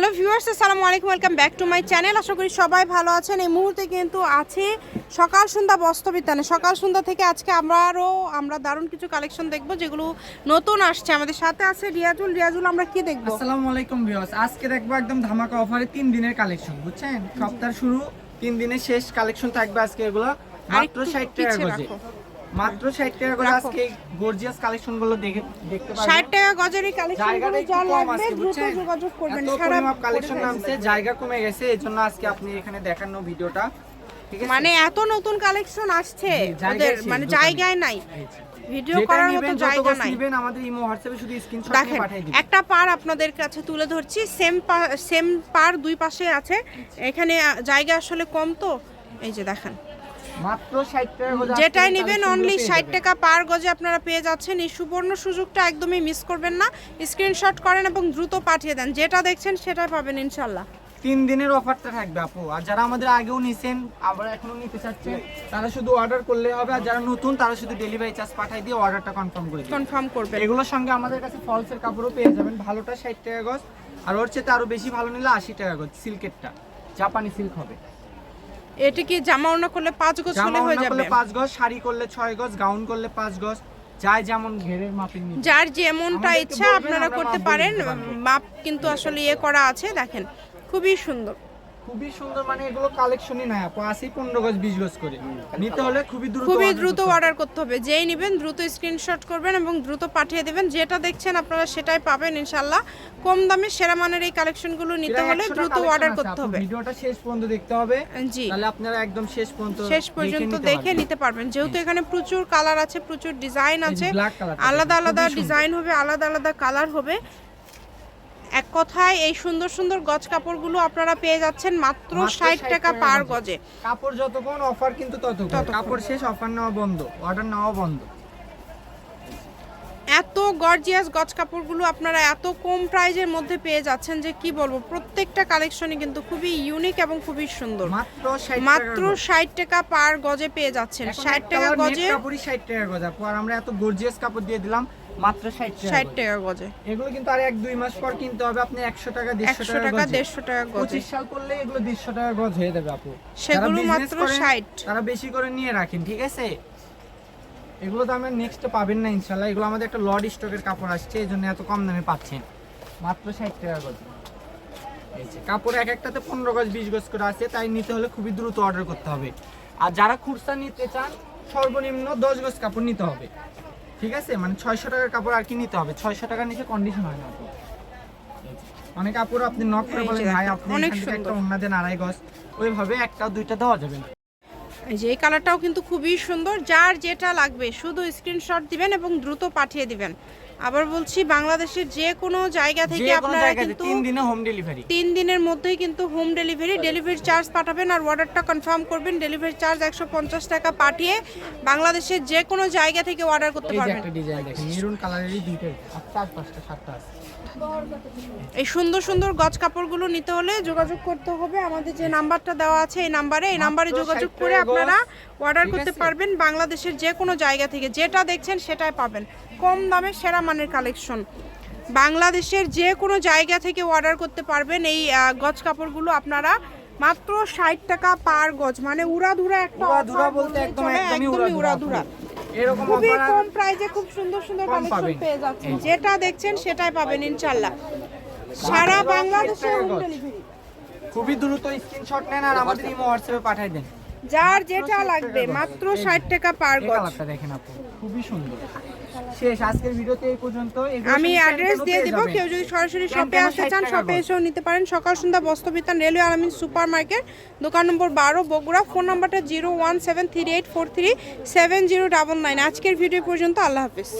Hello viewers আসসালামু আলাইকুম welcome back to my channel. আশা করি সবাই ভালো আছেন। এই মুহূর্তে কিন্তু আছে সকাল সন্ধ্যা বস্তবিতানে সকাল সন্ধ্যা থেকে আজকে আমরাও আমরা দারুণ কিছু কালেকশন দেখব যেগুলো নতুন আসছে। আমাদের সাথে আছে রিয়াজুল। রিয়াজুল আমরা কি দেখব? আসসালামু আলাইকুম ভিউয়ার্স। আজকে দেখব একদম ধামাকা অফারে তিন দিনের কালেকশন বুঝছেন? সপ্তাহ শুরু তিন দিনের শেষ কালেকশন থাকবে আজকে এগুলো। মাত্র ষাট টাকা। মাত্র ষাট টাকা করে আজকে গর্জিয়াস কালেকশনগুলো দেখে দেখতে ষাট পারবেন টাকা গজের কালেকশন একটু যা লাগবে দ্রুত যোগাযোগ করবেন। সারা কালেকশন নামছে জায়গা কমে গেছে এই জন্য আজকে আপনি এখানে দেখানো ভিডিওটা। মানে এত নতুন কালেকশন আসছে ওদের মানে জায়গায় নাই। ভিডিও করার মতো জায়গা নাই। আমাদের ইমো হোয়াটসঅ্যাপে শুধু স্ক্রিনশট পাঠিয়ে একটা পার আপনাদের কাছে তুলে ধরছি সেম সেম পার দুই পাশে আছে। এখানে জায়গা আসলে কম তো? এই যে দেখেন। মাত্র 60 টাকা গজে যেটাই নেবেন অনলি গুলো পেয়ে ষাট যাবেন। টাকা পার গজে আপনারা পেয়ে যাচ্ছেন। এই সুবর্ণ সুযোগটা একদমই মিস করবেন না। স্ক্রিনশট করেন এবং দ্রুত পাঠিয়ে দেন। যেটা দেখছেন সেটাই পাবেন ইনশাল্লাহ। তিন দিনের অফারটা থাকবে আপু। আর যারা আমাদের আগেও নিছেন আবার এখনও নিতে চাচ্ছেন তারা শুধু অর্ডার করলে হবে। আর যারা নতুন তারা শুধু ডেলিভারি চার্জ পাঠিয়ে দিয়ে অর্ডারটা কনফার্ম করে কনফার্ম করবে এগুলোর সঙ্গে আমাদের কাছে ফলসের কাপড়ও পেয়ে যাবেন। ভালোটা ষাট টাকা গজ। আর ওর চেয়ে আরও বেশি ভালো নিলে আশি টাকা গজ। সিল্কেরটা জাপানি সিল্ক হবে। এটা কি জামা ওড়না করলে পাঁচ গজ হলে হয়ে যাবে? পাঁচ গজ শাড়ি করলে ছয় গজ গাউন করলে পাঁচ গজ যার যেমন ঘেরের মাপে নিবে যার যেমনটা ইচ্ছা আপনারা করতে পারেন মাপ কিন্তু আসলে ইয়ে করা আছে দেখেন খুবই সুন্দর। খুবই সুন্দর মানে এগুলো কালেকশনই নাই আপু আসি পনেরো গজ বিশ গজ করে। নিতে হলে খুবই দ্রুত খুবই দ্রুত অর্ডার করতে হবে। যেই নেবেন দ্রুত স্ক্রিনশট করবেন এবং দ্রুত পাঠিয়ে দেবেন। যেটা দেখছেন আপনারা সেটাই পাবেন ইনশাল্লাহ কম দামে সেরা মানের এই কালেকশনগুলো নিতে হলে দ্রুত অর্ডার করতে হবে। ভিডিওটা শেষ পর্যন্ত দেখতে হবে। জি। তাহলে আপনারা একদম শেষ পর্যন্ত শেষ পর্যন্ত দেখে নিতে পারবেন। যেহেতু এখানে প্রচুর কালার আছে প্রচুর ডিজাইন আছে। আলাদা আলাদা ডিজাইন হবে আলাদা আলাদা কালার হবে। এক কথায় এই সুন্দর সুন্দর গজ কাপড়গুলো আপনারা পেয়ে যাচ্ছেন মাত্র ষাট 60 টাকা পার গজে। কাপড় যতক্ষণ অফার কিন্তু ততক্ষণ। কাপড় শেষ অফার নেওয়া বন্ধ অর্ডার নেওয়া বন্ধ। এত গর্জিয়াস গজ কাপড়গুলো আপনারা এত কম প্রাইজের মধ্যে পেয়ে যাচ্ছেন যে কি বলব প্রত্যেকটা কালেকশনই কিন্তু খুবই ইউনিক এবং খুবই সুন্দর। মাত্র 60 ষাট টাকা পার গজে পেয়ে যাচ্ছেন। ষাট টাকা গজে কাপড়ই 60 টাকা গজ। আর আমরা এত গর্জিয়াস কাপড় দিয়ে দিলাম মাত্র 60 টাকা গজ। টাকা গজে। এগুলো কিন্তু আর এক দুই মাস পর কিনতে হবে আপনি 100 টাকা 150 একশো টাকা টাকা গজে। দেড়শো টাকা গজে। 25 সাল করলে এগুলো 150 টাকা গজ হয়ে যাবে আপু। সেগুলো মাত্র 60 তারা বেশি করে নিয়ে রাখেন ঠিক আছে? এগুলো তো আমরা নেক্সট পাবেন না ইনশাল্লাহ এগুলো আমাদের একটা লড স্টকের কাপড় আসছে এই জন্য এত কম দামে পাচ্ছেন। মাত্র ষাট টাকা গজ। কাপড় এক একটাতে পনেরো গজ বিশ গজ করে আছে তাই নিতে হলে খুবই দ্রুত অর্ডার করতে হবে। আর যারা খুচরা নিতে চান সর্বনিম্ন দশ গজ কাপড় নিতে হবে। ঠিক আছে? মানে ছয়শো টাকার কাপড় আর কি নিতে হবে? ছয়শো টাকার নিচে কন্ডিশন হয় না অনেক কাপড় আপনি নক করে বলেন ভাই আপনি অনেক একটা। অন্য দেন আড়াই গজ। ওইভাবে একটা দুইটা দেওয়া যাবে যে এই কালারটাও কিন্তু খুবই সুন্দর। যার যেটা লাগবে শুধু স্ক্রিনশট দিবেন এবং দ্রুত পাঠিয়ে দিবেন। আবার বলছি বাংলাদেশের যে কোনো জায়গা থেকে আপনারা কিন্তু তিন দিনে হোম ডেলিভারি তিন দিনের মধ্যেই কিন্তু হোম ডেলিভারি ডেলিভারি চার্জ পাঠাবেন আর অর্ডারটা কনফার্ম করবেন। ডেলিভারি চার্জ একশো পঞ্চাশ টাকা পাঠিয়ে বাংলাদেশের যে কোনো জায়গা থেকে অর্ডার করতে এই পারবেন। মেরুন কালারেরই দুইটা আর চার পাঁচটা সাতটা আছে। এই সুন্দর সুন্দর গজ কাপড়গুলো নিতে হলে যোগাযোগ করতে হবে। আমাদের যে নাম্বারটা দেওয়া আছে এই নাম্বারে এই নাম্বারে যোগাযোগ করে আপনারা অর্ডার করতে পারবেন বাংলাদেশের যে কোনো জায়গা থেকে। যেটা দেখছেন সেটাই পাবেন। কম দামে সেরা মানের কালেকশন বাংলাদেশের যে কোনো জায়গা থেকে অর্ডার করতে পারবেন এই গজ কাপড়গুলো। আপনারা মাত্র ষাট টাকা পার গজ মানে উড়াধুরা একটা বলতে একদম একদমই উড়াধুরা। খুবই কম প্রাইজে খুব সুন্দর সুন্দর কালেকশন পেয়ে যাচ্ছেন। যেটা দেখছেন সেটাই পাবেন ইনশাল্লাহ সারা বাংলাদেশে হোম ডেলিভারি খুবই দ্রুত স্ক্রিনশট নেন আর আমাদের ইমো হোয়াটসঅ্যাপে পাঠিয়ে দেন। যার যেটা লাগবে মাত্র। ষাট টাকা পার গজ। দেখেন আপু খুবই সুন্দর। শেষ আজকের ভিডিওতে এই পর্যন্ত। আমি অ্যাড্রেস দিয়ে দিব কেউ যদি সরাসরি শপে আসতে চান শপে এসেও নিতে পারেন। সকাল সন্ধ্যা বস্তবিতান রেলওয়ে আলামিন সুপার মার্কেট দোকান নম্বর বারো বগুড়া। ফোন নাম্বারটা zero one seven three eight four three seven zero double nine. আজকের ভিডিও পর্যন্ত আল্লাহ হাফিজ।